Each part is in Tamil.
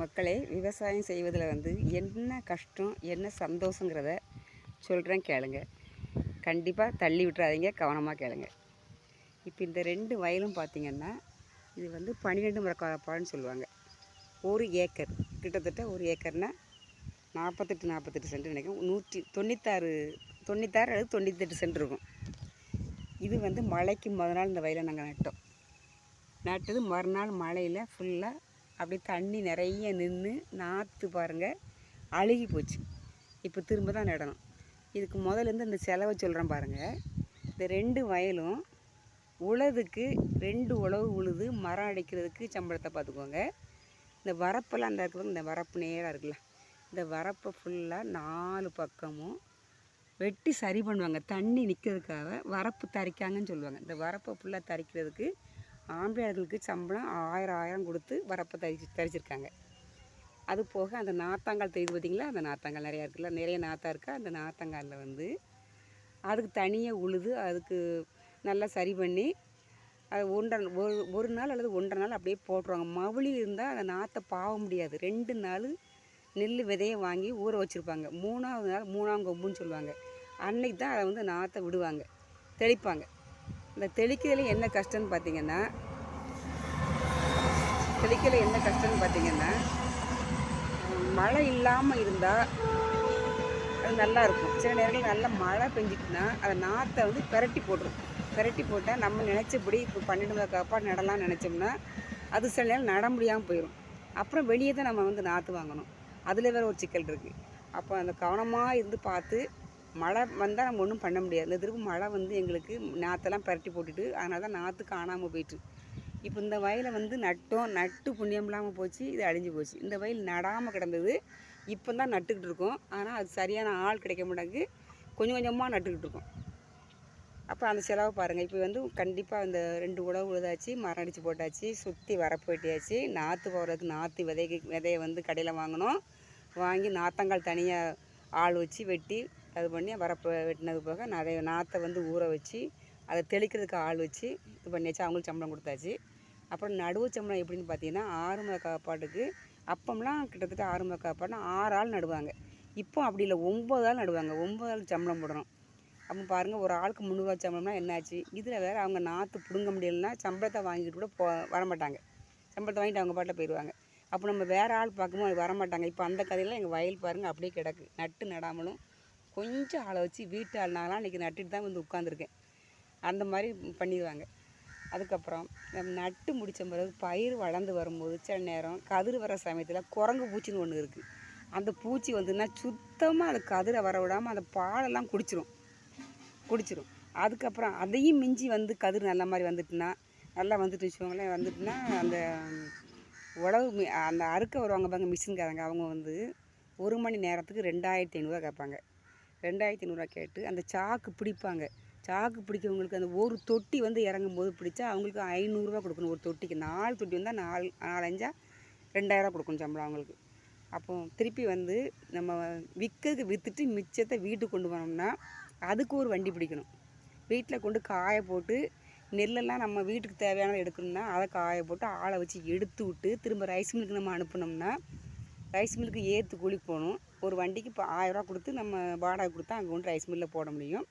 மக்களே விவசாயம் செய்வதில் வந்து என்ன கஷ்டம் என்ன சந்தோஷங்கிறத சொல்கிறேன் கேளுங்க. கண்டிப்பாக தள்ளி விட்டுறாதீங்க கவனமாக கேளுங்க. இப்போ இந்த ரெண்டு வயலும் பார்த்திங்கன்னா இது வந்து பன்னிரெண்டு முறக்காப்பான்னு சொல்லுவாங்க. ஒரு ஏக்கர் கிட்டத்தட்ட ஒரு ஏக்கர்னால் நாற்பத்தெட்டு நாற்பத்தெட்டு சென்ட் நினைக்கிறேன். நூற்றி தொண்ணூத்தாறு தொண்ணூத்தாறு அல்லது தொண்ணூத்தெட்டு சென்ட் இருக்கும். இது வந்து மழைக்கு முத நாள் இந்த வயலை நாங்கள் நட்டோம். நட்டது மறுநாள் மழையில் ஃபுல்லாக அப்படியே தண்ணி நிறைய நின்று நாற்று பாருங்கள் அழுகி போச்சு. இப்போ திரும்ப தான் நடணும். இதுக்கு முதலேருந்து இந்த செலவை சொல்கிறேன் பாருங்கள் இந்த ரெண்டு வயலும் உழதுக்கு ரெண்டு உழவு உழுது மரம் அடிக்கிறதுக்கு சம்பளத்தை பார்த்துக்கோங்க. இந்த வரப்பெல்லாம் அந்த இருக்கிறது இந்த வரப்பு நேராக இருக்குல்ல இந்த வரப்பை ஃபுல்லாக நாலு பக்கமும் வெட்டி சரி பண்ணுவாங்க. தண்ணி நிற்கிறதுக்காக வரப்பு தரிக்காங்கன்னு சொல்லுவாங்க. இந்த வரப்பை ஃபுல்லாக தரிக்கிறதுக்கு ஆம்பளையார்களுக்கு சம்பளம் ஆயிரம் ஆயிரம் கொடுத்து வரப்போ தரிச்சு தரிச்சிருக்காங்க. அது போக அந்த நாத்தாங்கால் தெரியுது பார்த்தீங்களா? அந்த நாத்தாங்கால் நிறையா இருக்குல்ல? நிறைய நாத்தா இருக்கா? அந்த நாத்தாங்காலில் வந்து அதுக்கு தனியாக உழுது அதுக்கு நல்லா சரி பண்ணி அது ஒன்றரை ஒரு ஒரு நாள் அல்லது ஒன்றரை நாள் அப்படியே போட்டுருவாங்க. மவுளி இருந்தால் அந்த நாற்றை பாவ முடியாது. ரெண்டு நாள் நெல் விதையை வாங்கி ஊற வச்சுருப்பாங்க. மூணாவது நாள் மூணாம் கொம்புன்னு சொல்லுவாங்க. அன்னைக்கு தான் அதை வந்து நாற்றை விடுவாங்க. தெளிப்பாங்க. இந்த தெளிக்கிறதுல என்ன கஷ்டம்னு பார்த்தீங்கன்னா தெளிக்கல என்ன கஷ்டம்னு பார்த்தீங்கன்னா மழை இல்லாமல் இருந்தால் அது நல்லா இருக்கும். சில நேரங்களில் நல்லா மழை பெஞ்சிட்டுனா அதை நாற்றை வந்து பெரட்டி போட்டுரும். பெரட்டி போட்டால் நம்ம நினச்சபடி இப்போ பன்னெண்டு காப்பாடு நடலாம்னு நினச்சோம்னா அது சில நேரம் நட முடியாமல் போயிடும் அப்புறம் வெளியே தான் நம்ம வந்து நாற்று வாங்கணும். அதில் வேறு ஒரு சிக்கல் இருக்குது அப்போ அந்த கவனமாக இருந்து பார்த்து மழை வந்தால் நம்ம ஒன்றும் பண்ண முடியாது. இந்த திரும்ப மழை வந்து எங்களுக்கு நாற்றெல்லாம் பரட்டி போட்டுட்டு அதனால தான் நாற்று காணாமல் போயிட்டு. இப்போ இந்த வயலை வந்து நட்டோம் நட்டு புண்ணியம் இல்லாமல் போச்சு இது அழிஞ்சு போச்சு. இந்த வயல் நடாமல் கிடந்தது இப்போ தான் நட்டுக்கிட்டு இருக்கோம். ஆனால் அது சரியான ஆள் கிடைக்க மாட்டாங்க கொஞ்சம் கொஞ்சமாக நட்டுக்கிட்டு இருக்கோம். அப்போ அந்த செலவை பாருங்கள் இப்போ வந்து கண்டிப்பாக அந்த ரெண்டு உழவு உழுதாச்சு மரம் அடித்து போட்டாச்சு சுற்றி வரப்போட்டியாச்சு நாற்று போடுறதுக்கு நாற்று விதைக்கு விதையை வந்து கடையில் வாங்கினோம். வாங்கி நாத்தங்கால் தனியாக ஆள் வச்சு வெட்டி அது பண்ணி வரப்பு வெட்டினது போக நிறைய நாற்றை வந்து ஊற வச்சு அதை தெளிக்கிறதுக்கு ஆள் வச்சு இது பண்ணியாச்சு. அவங்களுக்கு சம்பளம் கொடுத்தாச்சு. அப்புறம் நடுவு சம்பளம் எப்படின்னு பார்த்தீங்கன்னா ஆறு மாத காப்பாட்டுக்கு அப்பம்லாம் கிட்டத்தட்ட ஆறு மாத காப்பாடுனா ஆறு ஆள் நடுவாங்க. இப்போ அப்படி இல்லை. ஒம்பது ஆள் நடுவாங்க. ஒம்பது ஆள் சம்பளம் போடணும் அப்போ பாருங்கள் ஒரு ஆளுக்கு முந்நூறுவா சம்பளம்னா என்னாச்சு? இதில் வேறு அவங்க நாற்று பிடுங்க முடியலன்னா சம்பளத்தை வாங்கிட்டு கூட போ வரமாட்டாங்க. சம்பளத்தை வாங்கிட்டு அவங்க பாட்டில் போயிடுவாங்க. அப்போ நம்ம வேறு ஆள் பார்க்கும்போது வரமாட்டாங்க. இப்போ அந்த கதையெல்லாம் எங்கள் வயல் பாருங்கள் அப்படியே கிடக்கு. நட்டு நடாமலும் கொஞ்சம் ஆளை வச்சு வீட்டு ஆள். நாங்களாம் இன்றைக்கி நட்டுட்டு தான் வந்து உட்காந்துருக்கேன். அந்த மாதிரி பண்ணிடுவாங்க. அதுக்கப்புறம் நம்ம நட்டு முடித்த பிறகு பயிர் வளர்ந்து வரும்போது சில நேரம் கதிர் வர சமயத்தில் குரங்கு பூச்சின்னு ஒன்று இருக்குது அந்த பூச்சி வந்துன்னா சுத்தமாக அது கதிரை வர விடாமல் அந்த பாலெல்லாம் குடிச்சிரும். குடிச்சிரும். அதுக்கப்புறம் அதையும் மிஞ்சி வந்து கதிர் நல்ல மாதிரி வந்துட்டுனா நல்லா வந்துட்டு வச்சுக்கோங்களேன் வந்துட்டுனா அந்த உழவு மி அந்த அறுக்க வருவாங்க பாருங்க மிஷின்காரங்க. அவங்க வந்து ஒரு மணி நேரத்துக்கு ரெண்டாயிரத்தி ஐநூறுரூவா கேட்பாங்க. ரெண்டாயிரத்தி ஐநூறுரூவா கேட்டு அந்த சாக்கு பிடிப்பாங்க. சாக்கு பிடிக்கிறவங்களுக்கு அந்த ஒரு தொட்டி வந்து இறங்கும் போது பிடிச்சா அவங்களுக்கு ஐநூறுரூவா கொடுக்கணும் ஒரு தொட்டிக்கு. நாலு தொட்டி வந்தால் நாலு நாலஞ்சா ரெண்டாயிரரூவா கொடுக்கணும் சம்பளம் அவங்களுக்கு. அப்போ திருப்பி வந்து நம்ம விற்கிறதுக்கு விற்றுட்டு மிச்சத்தை வீட்டுக்கு கொண்டு போனோம்னா அதுக்கு ஒரு வண்டி பிடிக்கணும். வீட்டில் கொண்டு காய போட்டு நெல்லெல்லாம் நம்ம வீட்டுக்கு தேவையானதை எடுக்கணும்னா அதை காய போட்டு ஆளை வச்சு எடுத்து விட்டு திரும்ப ரைஸ் மில்லுக்கு நம்ம அனுப்புனோம்னா ரைஸ் மில்லுக்கு ஏற்று கூலி போகணும். ஒரு வண்டிக்கு இப்போ ஆயிரரூவா கொடுத்து நம்ம வாடகை கொடுத்தா அங்கே கொண்டு ரைஸ் மில்லில் போட முடியும்.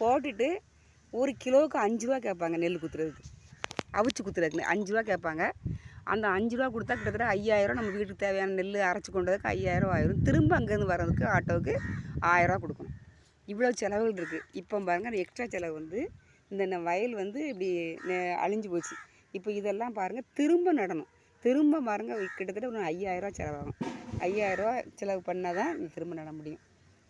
போட்டுட்டு ஒரு கிலோவுக்கு அஞ்சு ரூபா கேட்பாங்க நெல் குத்துறதுக்கு. அவிச்சு குத்துறதுக்கு அஞ்சு ரூபா கேட்பாங்க. அந்த அஞ்சு ரூபா கொடுத்தா கிட்டத்தட்ட ஐயாயிரம் நம்ம வீட்டுக்கு தேவையான நெல் அரைச்சி கொண்டதுக்கு ஐயாயிரம் ஆயிரும். திரும்ப அங்கேருந்து வர்றதுக்கு ஆட்டோவுக்கு ஆயிரரூவா கொடுக்கணும். இவ்வளோ செலவுகள் இருக்குது இப்போ பாருங்கள் எக்ஸ்ட்ரா செலவு வந்து இந்த வயல் வந்து இப்படி அழிஞ்சு போச்சு. இப்போ இதெல்லாம் பாருங்கள் திரும்ப நடணும். திரும்ப பாருங்கள் கிட்டத்தட்ட ஒரு ஐயாயிரரூவா செலவாகும். ஐயாயிரரூவா செலவு பண்ணால் தான் திரும்ப நட முடியும்.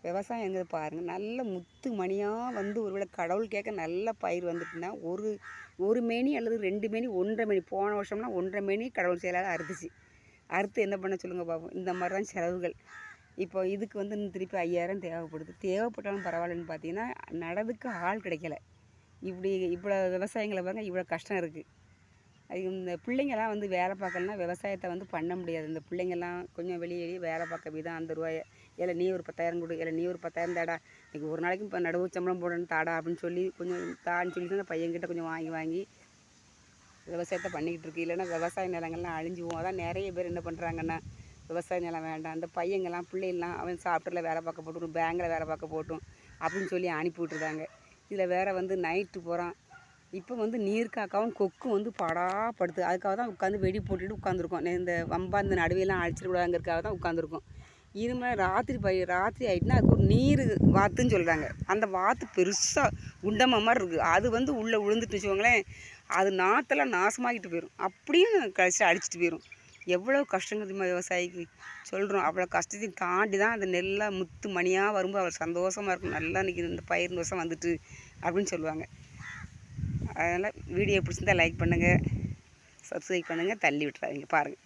விவசாயம் எங்கே பாருங்கள் நல்ல முத்து மணியாக வந்து ஒரு ஒருவேளை கடவுள் கேட்க நல்ல பயிர் வந்துட்டுனா ஒரு ஒரு மேனி அல்லது ரெண்டு மேனி ஒன்றரை மேனி போன வருஷம்னா ஒன்றரை மேனி கடவுள் செயலால் அறுத்துச்சு. அறுத்து என்ன பண்ண சொல்லுங்கள் பார்ப்போம் இந்த மாதிரி தான் செலவுகள். இப்போ இதுக்கு வந்து இன்னும் திருப்பி ஐயாயிரம் தேவைப்படுது. தேவைப்பட்டாலும் பரவாயில்லன்னு பார்த்தீங்கன்னா நடதுக்கு ஆள் கிடைக்கல. இப்படி இவ்வளோ விவசாயங்களை பாருங்கள் இவ்வளோ கஷ்டம் இருக்குது இந்த பிள்ளைங்கெல்லாம் வந்து வேலை பார்க்கலனா விவசாயத்தை வந்து பண்ண முடியாது. இந்த பிள்ளைங்கெல்லாம் கொஞ்சம் வெளியே வெளியே வேலை பார்க்க வீதம் அந்த ரூபாய இல்லை நீ ஒரு பத்தாயிரம் கொடு இல்லை நீ ஒரு பத்தாயிரம் தாடா இன்னைக்கு ஒரு நாளைக்கு இப்போ நடவு சம்பளம் போடணும் தாடா அப்படின்னு சொல்லி கொஞ்சம் தான்னு சொல்லி அந்த பையன்கிட்ட கொஞ்சம் வாங்கி வாங்கி விவசாயத்தை பண்ணிக்கிட்டு இருக்கு. இல்லைன்னா விவசாய நிலங்கள்லாம் அழிஞ்சுவோம். அதான் நிறைய பேர் என்ன பண்ணுறாங்கன்னா விவசாய நிலம் வேண்டாம். அந்த பையங்கெல்லாம் பிள்ளைங்கள்லாம் அவன் சாஃப்ட்வேரில் வேலை பார்க்க போட்டும் பேங்கில் வேலை பார்க்க போட்டும் அப்படின்னு சொல்லி அனுப்பி விட்டுருக்காங்க இதில் வேறு வந்து நைட்டு போகிறான் இப்போ வந்து நீர்க்காக்காவும் கொக்கும் வந்து படாப்படுத்து அதுக்காக தான் உட்காந்து வெடி போட்டுட்டு உட்காந்துருக்கோம் இந்த வம்பா இந்த நடுவையெல்லாம் அழிச்சிடக்கூடாதுங்கிறதுக்காக தான் உட்காந்துருக்கோம் மாதிரி ராத்திரி பை ராத்திரி ஆகிட்டுனா அதுக்கு ஒரு நீர் வாத்துன்னு சொல்கிறாங்க அந்த வாத்து பெருசாக குண்டமாக மாதிரி இருக்குது அது வந்து உள்ளே விழுந்துட்டு வச்சுக்கோங்களேன் அது நாற்றெல்லாம் நாசமாகிட்டு போயிடும் அப்படியும் கழிச்சு அடிச்சிட்டு போயிடும் எவ்வளோ கஷ்டங்க தெரியுமா விவசாயிக்கு? சொல்கிறோம் அவ்வளோ கஷ்டத்தையும் தாண்டி தான் அந்த நெல்லாக முத்து மணியாக வரும்போது அவ்வளோ சந்தோஷமாக இருக்கும். நல்லா இன்றைக்கி இந்த பயிர் வருஷம் வந்துட்டு அப்படின்னு சொல்லுவாங்க. அதனால் வீடியோ பிடிச்சிருந்தா லைக் பண்ணுங்கள் சப்ஸ்கிரைப் பண்ணுங்கள் தள்ளி விட்டுறாதீங்க பாருங்கள்